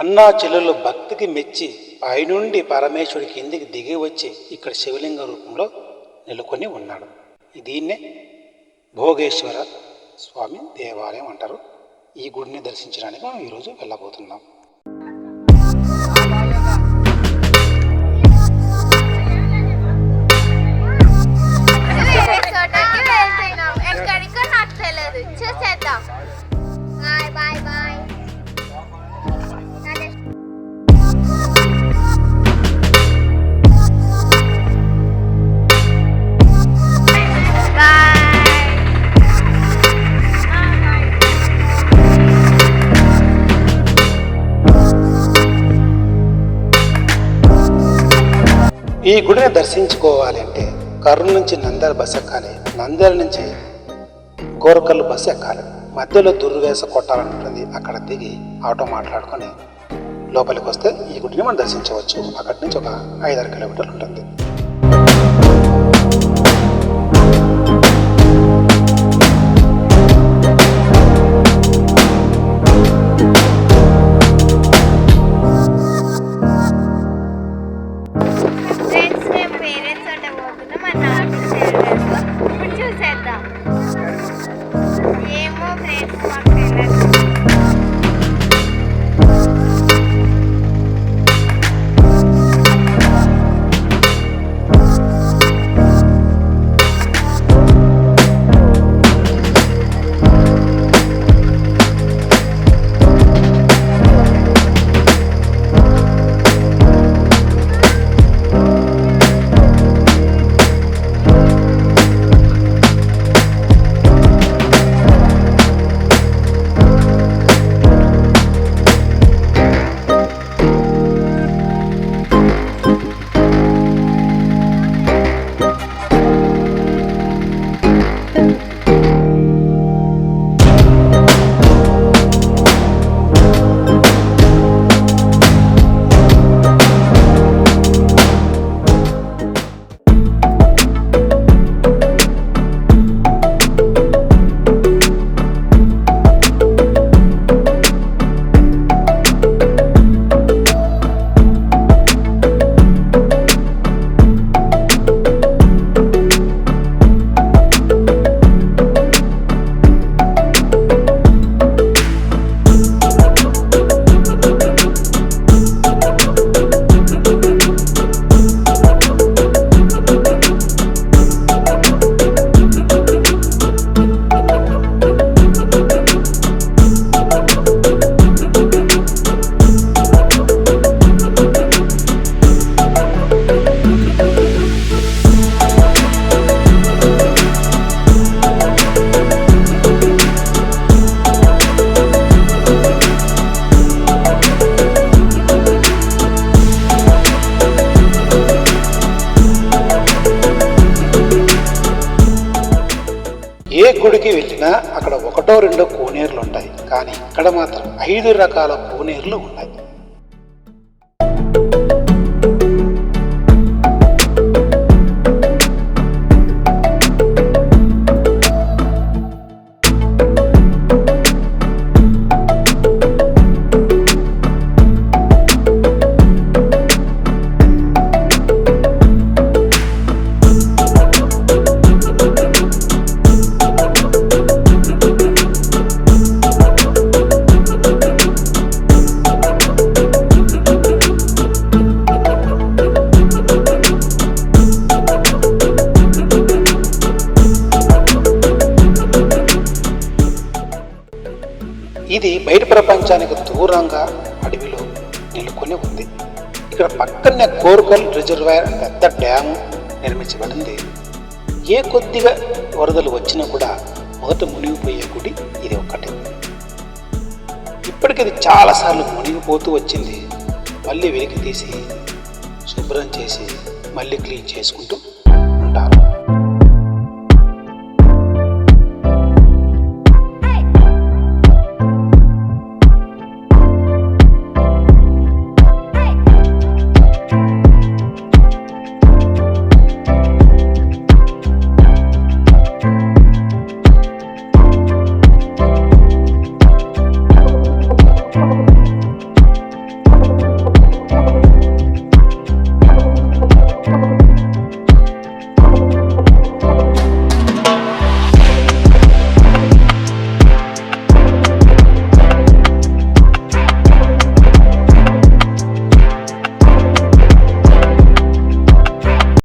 అన్నా చెల్లెలు భక్తికి మెచ్చి పైనుండి పరమేశ్వరుడి కిందికి దిగి వచ్చి ఇక్కడ శివలింగ రూపంలో నెలకొని ఉన్నాడు. దీన్నే భోగేశ్వర స్వామి దేవాలయం అంటారు. ఈ గుడిని దర్శించడానికి మనం ఈరోజు వెళ్ళబోతున్నాం. ఈ గుడిని దర్శించుకోవాలంటే కర్నూలు నుంచి నంద్యాల బస్ ఎక్కాలి. నంద్యాల నుంచి గోరకల్లు బస్ ఎక్కాలి. మధ్యలో దుర్వేస కొట్టాలని ఉంటుంది అక్కడ దిగి ఆటో మాట్లాడుకొని లోపలికి వస్తే ఈ గుడిని మనం దర్శించవచ్చు. అక్కడి నుంచి ఒక ఐదారు కిలోమీటర్లు ఉంటుంది. గుడికి వెళ్ళినా అక్కడ ఒకటో రెండో కోనేరులు ఉంటాయి కానీ ఇక్కడ మాత్రం ఐదు రకాల కోనేరులు ఉన్నాయి. ఇది బయట ప్రపంచానికి దూరంగా అడవిలో నెలకొని ఉంది. ఇక్కడ పక్కనే కోరుకల్ రిజర్వాయర్ పెద్ద డ్యాము నిర్మించబడింది. ఏ కొద్దిగా వరదలు వచ్చినా కూడా మొదట మునిగిపోయే గుడి ఇది ఒక్కటే. ఇప్పటికి ఇది చాలాసార్లు మునిగిపోతూ వచ్చింది. మళ్ళీ వెలికి తీసి శుభ్రం చేసి మళ్ళీ క్లీన్ చేసుకుంటూ